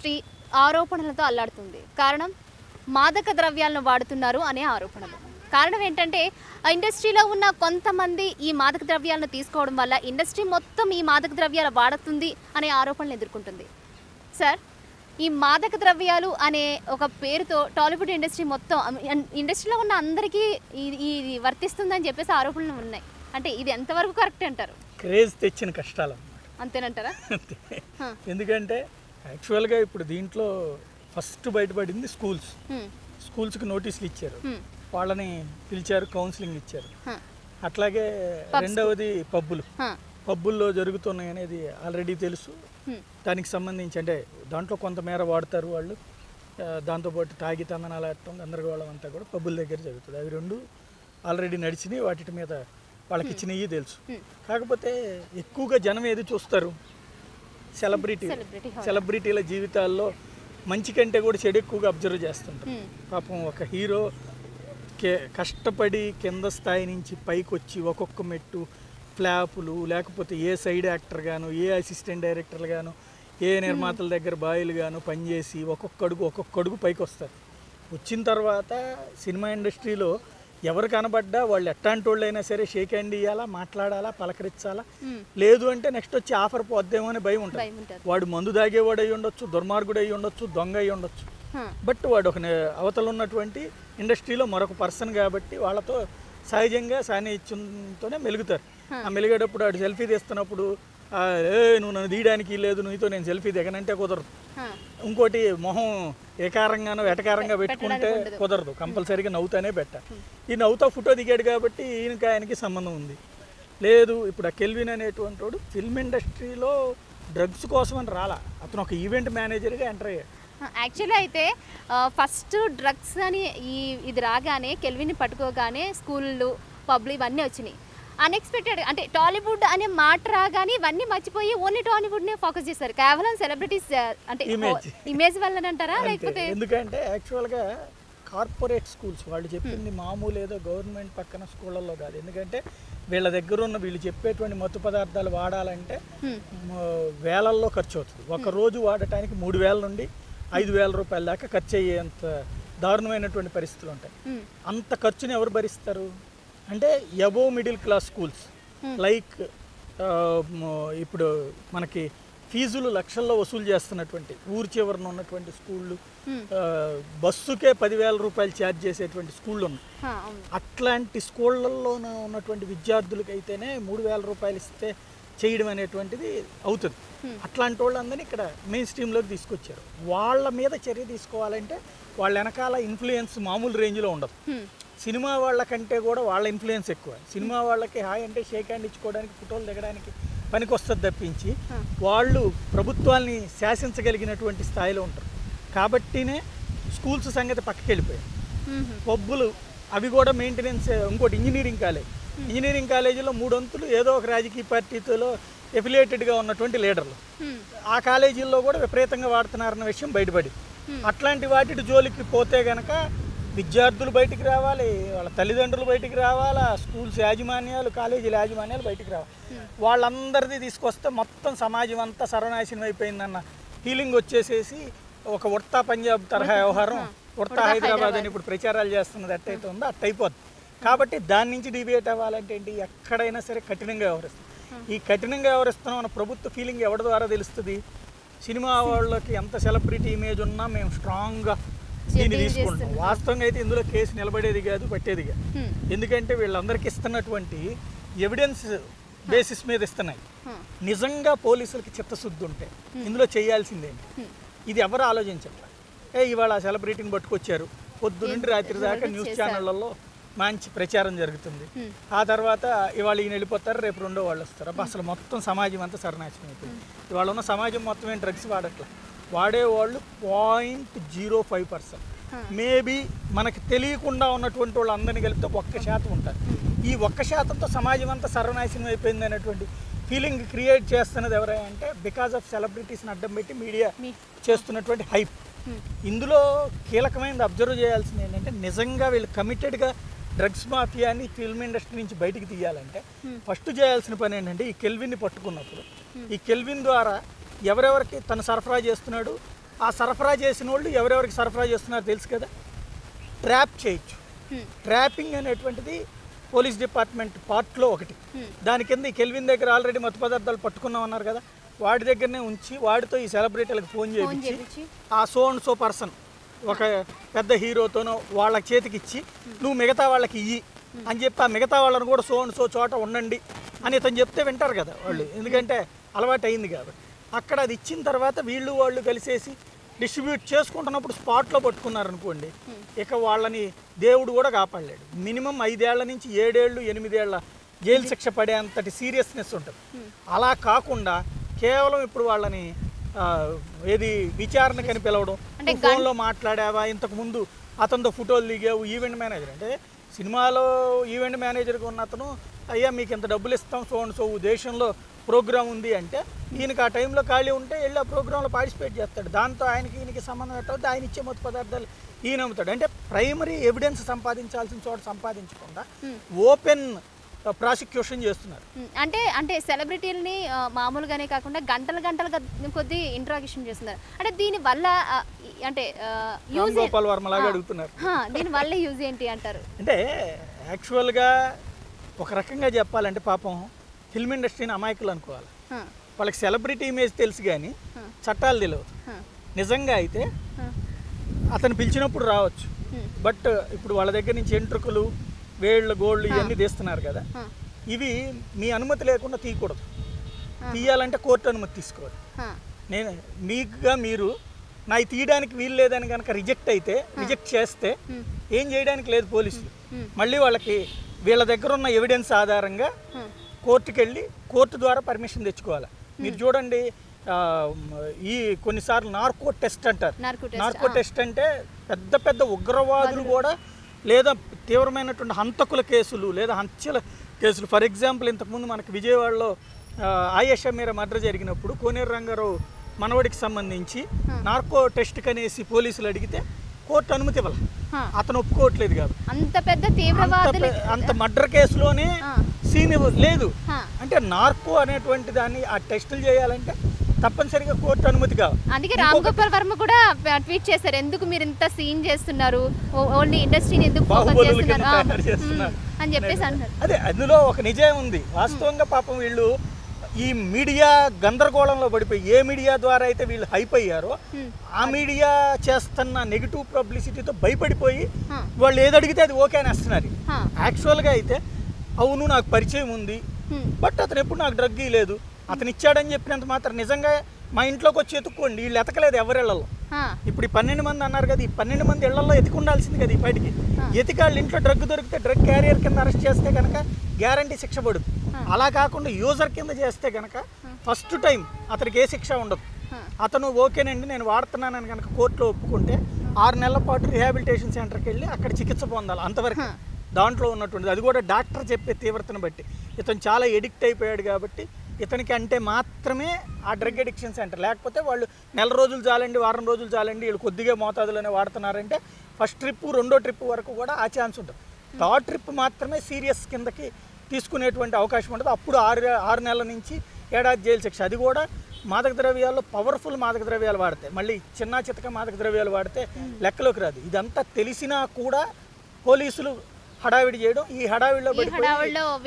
Industry ఆరోపణలతో అల్లాడుతుంది. కారణం మాదక ద్రవ్యాలను వాడుతున్నారు అనే ఆరోపణలు. కారణం ఏంటంటే ఆ ఇండస్ట్రీలో ఉన్న కొంతమంది ఈ మాదక ద్రవ్యాలను తీసుకోవడం వల్ల ఇండస్ట్రీ మొత్తం ఈ మాదక ద్రవ్యాలు వాడుతుంది అనే ఆరోపణలు ఎదుర్కొంటుంది. సార్ ఈ మాదక ద్రవ్యాలు అనే ఒక పేరుతో టాలీవుడ్ ఇండస్ట్రీ మొత్తం ఇండస్ట్రీలో ఉన్న అందరికీ ఇది వర్తిస్తుందని చెప్పేసి ఆరోపణలు ఉన్నాయి. అంటే ఇది ఎంతవరకు కరెక్ట్ అంటారు? క్రేజ్ తెచ్చిన కష్టాలు అంతేనంటారా. ఎందుకంటే యాక్చువల్గా ఇప్పుడు దీంట్లో ఫస్ట్ బయటపడింది స్కూల్స్. స్కూల్స్కి నోటీసులు ఇచ్చారు హ్మ్. వాళ్ళని పిలిచారు కౌన్సిలింగ్ ఇచ్చారు హ. అట్లాగే రెండవది పబ్బులు హ. పబ్బుల్లో జరుగుతున్నాయి అనేది ఆల్రెడీ తెలుసు. దానికి సంబంధించి అంటే దాంట్లో కొంతమేర వాడతారు వాళ్ళు దాంతోపాటు తాగి తందనాలు ఆడటం గందరగోళం అంతా కూడా పబ్బుల దగ్గర జరుగుతుంది అవి రెండు ఆల్రెడీ నడిచినాయి వాటి మీద వాళ్ళకి ఇచ్చినవి తెలుసు. కాకపోతే ఎక్కువగా జనం ఏది చూస్తారు సెలబ్రిటీ. సెలబ్రిటీల జీవితాల్లో మంచి కంటే కూడా చెడు ఎక్కువగా అబ్జర్వ్ చేస్తుంటారు. పాపం ఒక హీరో కే కష్టపడి కింద స్థాయి నుంచి పైకి వచ్చి ఒక్కొక్క మెట్టు ఫ్లాపులు లేకపోతే ఏ సైడ్ యాక్టర్ గాను ఏ అసిస్టెంట్ డైరెక్టర్లు గాను ఏ నిర్మాతల దగ్గర బాయిలు గాను పనిచేసి ఒక్కొక్క అడుగు ఒక్కొక్క అడుగు పైకి వస్తారు వచ్చిన తర్వాత సినిమా ఇండస్ట్రీలో ఎవరు కనబడ్డా వాళ్ళు ఎట్టాంటి వాళ్ళు అయినా సరే షేక్ హ్యాండ్ ఇవ్వాలా మాట్లాడాలా పలకరించాలా. లేదు అంటే నెక్స్ట్ వచ్చి ఆఫర్ పోద్దేమో అని భయం ఉంటుంది. వాడు మందు దాగేవాడు అయి ఉండొచ్చు దుర్మార్గుడు అయి ఉండొచ్చు దొంగ అయి ఉండొచ్చు. బట్ వాడు ఒక అవతల ఉన్నటువంటి ఇండస్ట్రీలో మరొక పర్సన్ కాబట్టి వాళ్ళతో సహజంగా సాన్నిధ్యంతోనే మెలుగుతారు. ఆ మెలిగేటప్పుడు వాడు సెల్ఫీ తీస్తున్నప్పుడు "ఆ, ఏ నువ్వు నన్ను తీయడానికి లేదు నీతో నేను సెల్ఫీ దిగనంటే కుదరదు. ఇంకోటి మొహం ఏకారంగానో ఎటకారంగా పెట్టుకుంటే. కుదరదు. కంపల్సరీగా నవ్వుతానే పెట్టాలి ఈ నవ్వుతా ఫోటో దిగాడు కాబట్టి ఈయనకి ఆయనకి సంబంధం ఉంది. లేదు ఇప్పుడు ఆ కెల్విన్ అనేటువంటి వాడు ఫిల్మ్ ఇండస్ట్రీలో డ్రగ్స్ కోసం అని రాలా. అతను ఒక ఈవెంట్ మేనేజర్గా ఎంటర్ అయ్యాడు. యాక్చువల్లీ అయితే ఫస్ట్ డ్రగ్స్ అని ఈ ఇది రాగానే కెల్విన్ని పట్టుకోగానే స్కూళ్ళు పబ్లు ఇవన్నీ వచ్చినాయి. అన్ఎక్స్పెక్టెడ్ అంటే టాలీవుడ్ అనే మాట రాగానే ఇవన్నీ మర్చిపోయి ఓన్లీ టాలీవుడ్నే ఫోకస్ చేస్తారు కేవలం సెలబ్రిటీస్ అంటే Image. ఇమేజ్ వల్లనంటారా. లేకపోతే ఎందుకంటే యాక్చువల్గా కార్పొరేట్ స్కూల్స్ వాళ్ళు చెప్పింది మామూలు ఏదో గవర్నమెంట్ పక్కన స్కూళ్ళల్లో కాదు. ఎందుకంటే వీళ్ళ దగ్గర ఉన్న వీళ్ళు చెప్పేటువంటి మత్తు పదార్థాలు వాడాలంటే వేలల్లో ఖర్చు అవుతుంది ఒక రోజు వాడటానికి మూడు వేల నుండి ఐదు వేల రూపాయల దాకా ఖర్చు అయ్యేంత దారుణమైనటువంటి పరిస్థితులు ఉంటాయి. అంత ఖర్చుని ఎవరు భరిస్తారు? అంటే above middle class schools like ఇప్పుడు మనకి ఫీజులు లక్షల్లో వసూలు చేస్తున్నటువంటి ఊరి చివరన ఉన్నటువంటి స్కూళ్ళు Hmm. బస్సుకే పదివేల రూపాయలు ఛార్జ్ చేసేటువంటి స్కూళ్ళు ఉన్నాయి. అట్లాంటి స్కూళ్ళల్లో ఉన్నటువంటి విద్యార్థులకైతేనే మూడు వేల రూపాయలు ఇస్తే చేయడం అనేటువంటిది అవుతుంది. అట్లాంటి వాళ్ళందరినీ ఇక్కడ మెయిన్ స్ట్రీమ్లోకి తీసుకొచ్చారు. వాళ్ళ మీద చర్య తీసుకోవాలంటే వాళ్ళ వెనకాల ఇన్ఫ్లుయెన్స్ మామూలు రేంజ్లో ఉండదు. హ్మ్. సినిమా వాళ్ళకంటే కూడా వాళ్ళ ఇన్ఫ్లుయెన్స్ ఎక్కువ. సినిమా వాళ్ళకి హాయ్ అంటే షేక్ హ్యాండ్ ఇచ్చుకోవడానికి ఫోటోలు దిగడానికి పనికి వస్తుంది తప్పించి వాళ్ళు ప్రభుత్వాల్ని శాసించగలిగినటువంటి స్థాయిలో ఉంటారు. కాబట్టినే స్కూల్స్ సంగతి పక్కకి వెళ్ళిపోయాయి. పబ్బులు అవి కూడా మెయింటెనెన్స్ ఇంకోటి ఇంజనీరింగ్ కాలేజ్ ఇంజనీరింగ్ కాలేజీలో మూడొంతులు ఏదో ఒక రాజకీయ పార్టీతో ఎఫిలియేటెడ్గా ఉన్నటువంటి లీడర్లు. ఆ కాలేజీల్లో కూడా విపరీతంగా వాడుతున్నారన్న విషయం బయటపడి అట్లాంటి వాటి జోలికి పోతే గనక విద్యార్థులు బయటికి రావాలి వాళ్ళ తల్లిదండ్రులు బయటికి రావాలా స్కూల్స్ యాజమాన్యాలు కాలేజీల యాజమాన్యాలు బయటికి రావాలి. వాళ్ళందరిది తీసుకొస్తే మొత్తం సమాజం అంతా సర్వనాశనం అయిపోయిందన్న ఫీలింగ్ వచ్చేసేసి ఒక ఉడతా పంజాబ్ తరహా వ్యవహారం ఉడతా హైదరాబాద్ అని ఇప్పుడు ప్రచారాలు చేస్తున్నది ఎట్టయితే ఉందో అట్ట అయిపోద్ది కాబట్టి దాని నుంచి డిబేట్ అవ్వాలంటే ఏంటి? ఎక్కడైనా సరే కఠినంగా వ్యవహరిస్తుంది ఈ కఠినంగా వ్యవహరిస్తున్నాం అన్న ప్రభుత్వ ఫీలింగ్ ఎవరి ద్వారా తెలుస్తుంది? సినిమా వాళ్ళకి ఎంత సెలబ్రిటీ ఇమేజ్ ఉన్నా మేము స్ట్రాంగ్గా దీన్ని deal తీసుకుంటాం చేస్తున్నాం. వాస్తవంగా అయితే ఇందులో కేసు నిలబడేది కాదు పట్టేది కాదు. ఎందుకంటే వీళ్ళందరికీ ఇస్తున్నటువంటి ఎవిడెన్స్ బేసిస్ మీద ఇస్తున్నాయి. నిజంగా పోలీసులకి చిత్తశుద్ధి ఉంటే ఇందులో చేయాల్సిందేంటి. ఇది ఎవరు ఆలోచించట్లే? ఏ ఇవాళ ఆ సెలబ్రిటీని పట్టుకొచ్చారు. పొద్దు నుండి రాత్రి దాకా న్యూస్ ఛానళ్ళల్లో మంచి ప్రచారం జరుగుతుంది. ఆ తర్వాత ఇవాళ ఈయన వెళ్ళిపోతారు రేపు రెండో వాళ్ళు వస్తారు. అసలు మొత్తం సమాజం అంతా సర్వనాశనం అయిపోయింది. ఇవాళ ఉన్న సమాజం మొత్తం ఏం డ్రగ్స్ వాడట్లే? వాడేవాళ్ళు point zero five percent. Maybe మనకి తెలియకుండా ఉన్నటువంటి వాళ్ళు అందరినీ కలిపితే ఒక్క శాతం ఉంటారు. ఈ ఒక్క శాతంతో సమాజం అంతా సర్వనాశనం అయిపోయింది అనేటువంటి ఫీలింగ్ క్రియేట్ చేస్తున్నది ఎవరైనా అంటే బికాస్ ఆఫ్ సెలబ్రిటీస్ని అడ్డం పెట్టి మీడియా చేస్తున్నటువంటి హైప్. ఇందులో కీలకమైనది అబ్జర్వ్ చేయాల్సింది ఏంటంటే నిజంగా వీళ్ళు కమిటెడ్గా డ్రగ్స్ మాఫియాని ఫిల్మ్ ఇండస్ట్రీ నుంచి బయటికి తీయాలంటే ఫస్ట్ చేయాల్సిన పని ఏంటంటే ఈ కెల్విన్ని పట్టుకున్నప్పుడు ఈ కెల్విన్ ద్వారా ఎవరెవరికి తను సరఫరా చేస్తున్నాడు ఆ సరఫరా చేసిన వాళ్ళు ఎవరెవరికి సరఫరా చేస్తున్నారో తెలుసు కదా? ట్రాప్ చేయొచ్చు. ట్రాపింగ్ అనేటువంటిది పోలీస్ డిపార్ట్మెంట్ పార్ట్లో ఒకటి. దాని కింద ఈ కెల్విన్ దగ్గర ఆల్రెడీ మత్తు పదార్థాలు పట్టుకున్నాం అన్నారు కదా? వాడి దగ్గరనే ఉంచి వాడితో ఈ సెలబ్రిటీలకు ఫోన్ చేయించి ఆ సో అండ్ సో పర్సన్ ఒక పెద్ద హీరోతోనో వాళ్ళ చేతికి ఇచ్చి నువ్వు మిగతా వాళ్ళకి ఇయ్యి అని చెప్పి ఆ మిగతా వాళ్ళని కూడా సో అండ్ సో చోట ఉండండి అని ఇతను చెప్తే వింటారు కదా వాళ్ళు. ఎందుకంటే అలవాటు అయింది కాబట్టి. అక్కడ అది ఇచ్చిన తర్వాత వీళ్ళు వాళ్ళు కలిసేసి డిస్ట్రిబ్యూట్ చేసుకుంటున్నప్పుడు స్పాట్లో పట్టుకున్నారు అనుకోండి ఇక వాళ్ళని దేవుడు కూడా కాపాడలేడు. మినిమం ఐదేళ్ళ నుంచి ఏడేళ్ళు ఎనిమిదేళ్ళ జైలు శిక్ష పడే అంతటి సీరియస్నెస్ ఉంటుంది. అలా కాకుండా కేవలం ఇప్పుడు వాళ్ళని ఏది విచారణకని పిలవడం అంటే నువ్వు ఫోన్లో మాట్లాడావా ఇంతకు ముందు అతనితో ఫోటోలు దిగావు ఈవెంట్ మేనేజర్. అంటే సినిమాలో ఈవెంట్ మేనేజర్గా ఉన్న అతను అయ్యా మీకు ఇంత డబ్బులు ఇస్తాం సో అండ్ సో దేశంలో ప్రోగ్రామ్ ఉంది అంటే ఈయనకి ఆ టైంలో ఖాళీ ఉంటే వెళ్ళి ఆ ప్రోగ్రాంలో పార్టిసిపేట్ చేస్తాడు. దాంతో ఆయనకి ఈయనకి సంబంధం పెట్టవద్దు ఆయన ఇచ్చే మొత్తం పదార్థాలు ఈయన అమ్ముతాడు. అంటే ప్రైమరీ ఎవిడెన్స్ సంపాదించాల్సిన చోట సంపాదించకుండా ఓపెన్ ప్రాసిక్యూషన్ చేస్తున్నారు. అంటే అంటే సెలబ్రిటీలని మామూలుగానే కాకుండా గంటలు గంటలు కొద్ది ఇంట్రాక్షన్ చేస్తున్నారు. అంటే దీని వల్ల అంటే యూజ్ గోపాల్ వర్మ లాగా అడుగుతున్నారు. దీని వల్ల యూజ్ ఏంటి అంటారు? అంటే యాక్చువల్గా ఒక రకంగా చెప్పాలంటే పాపం ఫిల్మ్ ఇండస్ట్రీని అమాయకులు అనుకోవాలి. వాళ్ళకి సెలబ్రిటీ ఇమేజ్ తెలుసు కానీ చట్టాలు తెలియదు హ, నిజంగా అయితే అతను పిలిచినప్పుడు రావచ్చు. బట్ ఇప్పుడు వాళ్ళ దగ్గర నుంచి ఎంట్రుకలు వేళ్ళు గోళ్ళు ఇవన్నీ తీస్తున్నారు కదా. ఇవి మీ అనుమతి లేకుండా తీయకూడదు. తీయాలంటే కోర్టు అనుమతి తీసుకోవాలి. నేను మీకుగా మీరు నాకు తీయడానికి వీలు లేదని కనుక రిజెక్ట్ అయితే రిజెక్ట్ చేస్తే ఏం చేయడానికి లేదు పోలీసులు. మళ్ళీ వాళ్ళకి వీళ్ళ దగ్గర ఉన్న ఎవిడెన్స్ ఆధారంగా కోర్టుకి వెళ్ళి కోర్టు ద్వారా పర్మిషన్ తెచ్చుకోవాలి? మీరు చూడండి ఈ కొన్నిసార్లు నార్కో టెస్ట్ అంటారు. నార్కో టెస్ట్, అంటే పెద్ద పెద్ద ఉగ్రవాదులు కూడా లేదా తీవ్రమైనటువంటి హంతకుల కేసులు లేదా హత్యల కేసులు. ఫర్ ఎగ్జాంపుల్ ఇంతకుముందు మనకి విజయవాడలో ఆయేషా మీర మర్డర్ జరిగినప్పుడు కోనేరు రంగారావు మనవడికి సంబంధించి నార్కో టెస్ట్ కనేసి పోలీసులు అడిగితే కోర్టు అనుమతి ఇవ్వాలి. అతను ఒప్పుకోవట్లేదు కాబట్టి అంత పెద్ద తీవ్రవాదులు అంత మర్డర్ కేసులోనే. సీన్ లేదు. అంటే నార్కో అనేటువంటి దాన్ని ఆ టెస్టులు చేయాలంటే తప్పనిసరిగా కోర్టు అనుమతి కావాలి. అందుకే రామ్ గోపాల్ వర్మ కూడా ట్వీట్ చేశారు. ఎందుకు మీరు ఇంత సీన్ చేస్తున్నారు? ఓన్లీ ఇండస్ట్రీని ఎందుకు అని చెప్పేసి అంటారు అదే అందులో ఒక నిజం ఉంది. వాస్తవంగా పాపం వీళ్ళు ఈ మీడియా గందరగోళంలో పడిపోయి ఏ మీడియా ద్వారా అయితే వీళ్ళు హైప్ అయ్యారో ఆ మీడియా చేస్తున్న నెగిటివ్ పబ్లిసిటీతో భయపడిపోయి వాళ్ళు ఏది అడిగితే అది ఓకే అనేస్తున్నారు. యాక్చువల్గా అయితే అవును నాకు పరిచయం ఉంది బట్ అతను ఎప్పుడు నాకు డ్రగ్ ఇవ్వలేదు అతను ఇచ్చాడని చెప్పినంత మాత్రం నిజంగా మా ఇంట్లోకి వచ్చి ఎత్తుక్కోండి వీళ్ళు ఎతకలేదు ఎవరిళ్ళలో హ, ఇప్పుడు ఈ పన్నెండు మంది అన్నారు కదా ఈ పన్నెండు మంది ఇళ్ళలో ఎతికుండాల్సింది కదా ఈ బయటికి ఆ. ఎతికి వాళ్ళ ఇంట్లో డ్రగ్ దొరికితే డ్రగ్ క్యారియర్ కింద అరెస్ట్ చేస్తే కనుక గ్యారంటీ శిక్ష పడుతుంది ఆ. అలా కాకుండా యూజర్ కింద చేస్తే కనుక ఫస్ట్ టైం అతనికి ఏ శిక్ష ఉండదు. అతను ఓకేనండి నేను వాడుతున్నానని కనుక కోర్టులో ఒప్పుకుంటే ఆరు నెలల పాటు రిహాబిలిటేషన్ సెంటర్కి వెళ్ళి అక్కడ చికిత్స పొందాలి అంతవరకు. దాంట్లో ఉన్నటువంటిది. అది కూడా డాక్టర్ చెప్పే తీవ్రతను బట్టి. ఇతను చాలా ఎడిక్ట్ అయిపోయాడు కాబట్టి ఇతనికి అంటే మాత్రమే ఆ డ్రగ్ అడిక్షన్ సెంటర్. లేకపోతే వాళ్ళు నెల రోజులు చాలండి వారం రోజులు చాలండి వీళ్ళు కొద్దిగా మోతాదులోనే వాడుతున్నారంటే ఫస్ట్ ట్రిప్ రెండో ట్రిప్ వరకు కూడా ఆ ఛాన్స్ ఉంటుంది. థర్డ్ ట్రిప్ మాత్రమే సీరియస్ కిందకి తీసుకునేటువంటి అవకాశం ఉంటుంది. అప్పుడు ఆరు ఆరు నెలల నుంచి ఏడాది జైలు శిక్ష. అది కూడా మాదక ద్రవ్యాల్లో పవర్ఫుల్ మాదక ద్రవ్యాలు వాడితే మళ్ళీ చిన్న చితక మాదక ద్రవ్యాలు వాడితే లెక్కలోకి రాదు. ఇదంతా తెలిసినా కూడా పోలీసులు హడావిడి చేయడం ఈ హడావిడిలో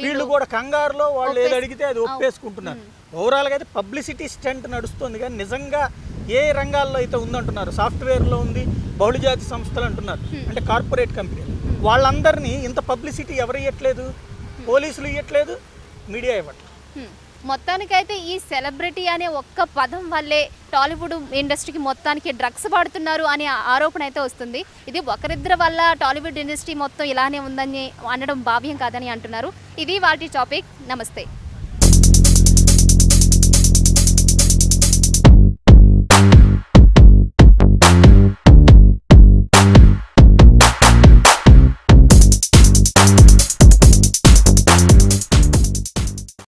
వీళ్ళు కూడా కంగారులో వాళ్ళు ఏది అడిగితే అది ఒప్పేసుకుంటున్నారు. ఓవరాల్గా అయితే పబ్లిసిటీ స్టంట్ నడుస్తుంది కానీ నిజంగా ఏ రంగాల్లో అయితే ఉందంటున్నారు? సాఫ్ట్వేర్లో ఉంది బహుళజాతి సంస్థలు అంటున్నారు. అంటే కార్పొరేట్ కంపెనీలు. వాళ్ళందరినీ ఇంత పబ్లిసిటీ ఎవరు ఇవ్వట్లేదు పోలీసులు ఇవ్వట్లేదు మీడియా ఇవ్వట్లేదు. మొత్తానికైతే ఈ సెలబ్రిటీ అనే ఒక్క పదం వల్లే టాలీవుడ్ ఇండస్ట్రీకి మొత్తానికి డ్రగ్స్ పడుతున్నారు అనే ఆరోపణ అయితే వస్తుంది. ఇది ఒకరిద్దరి వల్ల టాలీవుడ్ ఇండస్ట్రీ మొత్తం ఇలానే ఉందని అనడం భావ్యం కాదని అంటున్నారు. ఇది వాటి టాపిక్. నమస్తే.